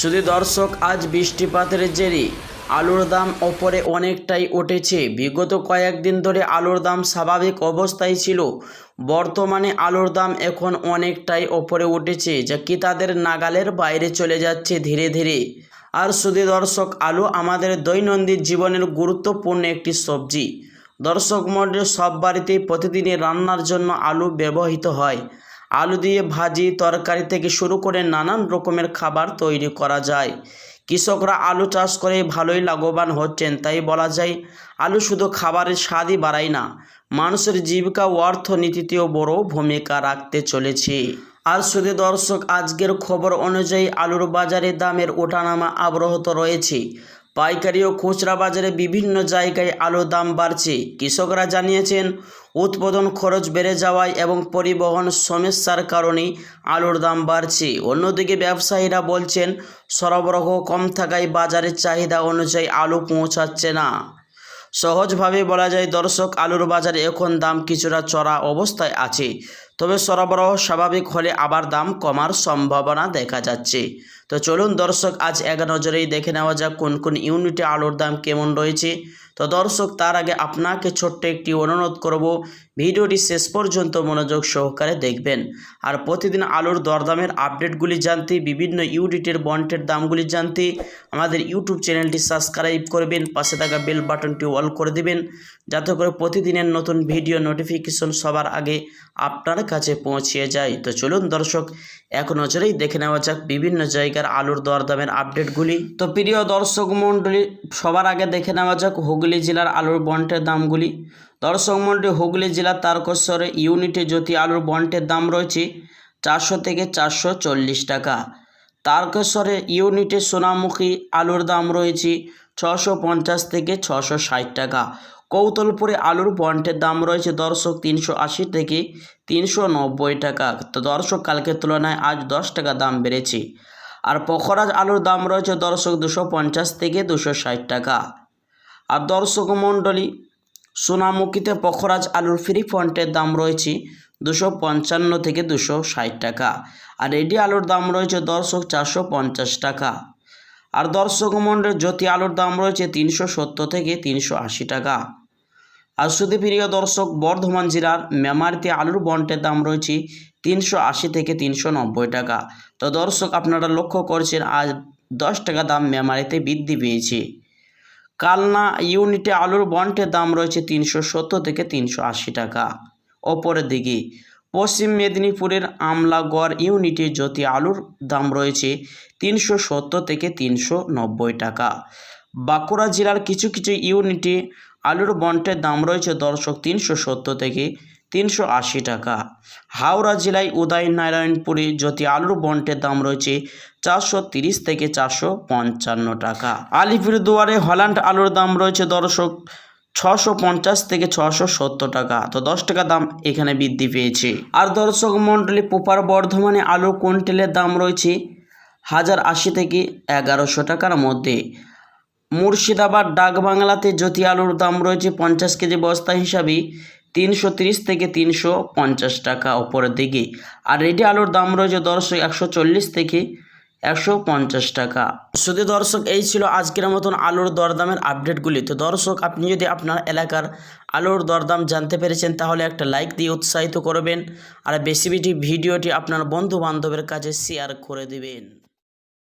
শুধু দর্শক, আজ বৃষ্টিপাতের জেরে আলুর দাম ওপরে অনেকটাই উঠেছে। বিগত কয়েকদিন ধরে আলুর দাম স্বাভাবিক অবস্থায় ছিল। বর্তমানে আলুর দাম এখন অনেকটাই ওপরে উঠেছে, যা কি তাদের নাগালের বাইরে চলে যাচ্ছে ধীরে ধীরে। আর শুধু দর্শক, আলু আমাদের দৈনন্দিন জীবনের গুরুত্বপূর্ণ একটি সবজি। দর্শক মণ্ডলী সব বাড়িতেই প্রতিদিনই রান্নার জন্য আলু ব্যবহৃত হয়। আলু দিয়ে ভাজি, তরকারি থেকে শুরু করে নানান রকমের খাবার তৈরি করা যায়। কৃষকরা আলু চাষ করে ভালোই লাভবান হচ্ছেন, তাই বলা যায়, আলু শুধু খাবারের স্বাদই বাড়ায় না, মানুষের জীবিকা ও অর্থনীতিতেও বড় ভূমিকা রাখতে চলেছে। আর শুধু দর্শক, আজকের খবর অনুযায়ী আলুর বাজারে দামের ওঠানামা আবরহত রয়েছে। পাইকারি ও খুচরা বাজারে বিভিন্ন জায়গায় আলুর দাম বাড়ছে। কৃষকরা জানিয়েছেন, উৎপাদন খরচ বেড়ে যাওয়ায় এবং পরিবহন সমস্যার কারণে আলুর দাম বাড়ছে। অন্যদিকে ব্যবসায়ীরা বলছেন, সরবরাহ কম থাকায় বাজারের চাহিদা অনুযায়ী আলু পৌঁছাচ্ছে না। সহজভাবে বলা যায়, দর্শক, আলুর বাজারে এখন দাম কিছুটা চড়া অবস্থায় আছে। তবে সরবরাহ স্বাভাবিক হলে আবার দাম কমার সম্ভাবনা দেখা যাচ্ছে। তো চলুন দর্শক, আজ এক নজরেই দেখে নেওয়া যাক কোন কোন ইউনিটে আলুর দাম কেমন রয়েছে। তো দর্শক, তার আগে আপনাকে ছোট্ট একটি অনুরোধ করব, ভিডিওটি শেষ পর্যন্ত মনোযোগ সহকারে দেখবেন। আর প্রতিদিন আলুর দরদামের আপডেটগুলি জানতে, বিভিন্ন ইউনিটের বন্টের দামগুলি জানতে আমাদের ইউটিউব চ্যানেলটি সাবস্ক্রাইব করবেন, পাশে থাকা বেল বাটনটি অল করে দেবেন, যাতে করে প্রতিদিনের নতুন ভিডিও নোটিফিকেশন সবার আগে আপনার কাছে পৌঁছিয়ে যায়। তো চলুন দর্শক, এক নজরেই দেখে নেওয়া যাক বিভিন্ন জায়গার আলুর দরদামের আপডেটগুলি। তো প্রিয় দর্শক মণ্ডলী, সবার আগে দেখে নেওয়া যাক হুগলি জেলার আলুর বন্টের দামগুলি। দর্শক মণ্ডলী, হুগলি জেলার তারকেশ্বরে ইউনিটে জ্যোতি আলুর বন্টের দাম রয়েছে চারশো থেকে চারশো চল্লিশ টাকা। তারকেশ্বরে ইউনিটে সোনামুখী আলুর দাম রয়েছে ছশো পঞ্চাশ থেকে ছশো ষাট টাকা। কৌতলপুরে আলুর বন্টের দাম রয়েছে দর্শক তিনশো আশি থেকে তিনশো নব্বই টাকা। তো দর্শক, কালকের তুলনায় আজ দশ টাকা দাম বেড়েছে। আর পখরাজ আলুর দাম রয়েছে দর্শক দুশো পঞ্চাশ থেকে দুশো ষাট টাকা। আর দর্শক মণ্ডলী, সোনামুখীতে পখরাজ আলুর ফ্রি ফন্টের দাম রয়েছে দুশো পঞ্চান্ন থেকে দুশো ষাট টাকা। আর এডি আলুর দাম রয়েছে দর্শক চারশো পঞ্চাশ টাকা। আর দর্শক মণ্ডলের জ্যোতি আলুর দাম রয়েছে তিনশো সত্তর থেকে তিনশো আশি টাকা। শুধু প্রিয় দর্শক, বর্ধমান জেলার মেমারিতে আলুর বন্টের দাম রয়েছে তিনশো আশি থেকে তিনশো নব্বই টাকা। তো দর্শক, আপনারা লক্ষ্য করছেন, আজ দশ টাকা দাম মেমারিতে বৃদ্ধি পেয়েছে। কালনা ইউনিটে আলুর বন্টের দাম রয়েছে তিনশো সত্তর থেকে তিনশো আশি টাকা। ওপরের দিকে, পশ্চিম মেদিনীপুরের আমলাগড় ইউনিটে জ্যোতি আলুর দাম রয়েছে তিনশো সত্তর থেকে তিনশো নব্বই টাকা। বাঁকুড়া জেলার কিছু কিছু ইউনিটে আলুর বন্টের দাম রয়েছে দর্শক তিনশো সত্তর থেকে তিনশো আশি টাকা। হাওড়া জেলায় উদয় নারায়ণপুরে জ্যোতি আলুর বন্টের দাম রয়েছে চারশো তিরিশ থেকে চারশো পঞ্চান্ন টাকা। আলিপুরদুয়ারে হল্যান্ড আলুর দাম রয়েছে দর্শক ছশো পঞ্চাশ থেকে ছশো সত্তর টাকা। তো দশ টাকা দাম এখানে বৃদ্ধি পেয়েছে। আর দর্শক মণ্ডলী পোপার বর্ধমানে আলুর কুইন্টেলের দাম রয়েছে হাজার আশি থেকে এগারোশো টাকার মধ্যে। মুর্শিদাবাদ ডাক বাংলাতে জ্যোতি আলুর দাম রয়েছে পঞ্চাশ কেজি বস্তা হিসাবে তিনশো তিরিশ থেকে তিনশো পঞ্চাশ টাকা ওপরের দিকে। আর রেডি আলুর দাম রয়েছে দর্শক একশো চল্লিশ থেকে একশো পঞ্চাশ টাকা। শুধু দর্শক, এই ছিল আজকের মতন আলুর দরদামের আপডেটগুলি। তো দর্শক, আপনি যদি আপনার এলাকার আলুর দরদাম জানতে পেরেছেন, তাহলে একটা লাইক দিয়ে উৎসাহিত করবেন আর বেশি বেশি ভিডিওটি আপনার বন্ধু বান্ধবের কাছে শেয়ার করে দিবেন।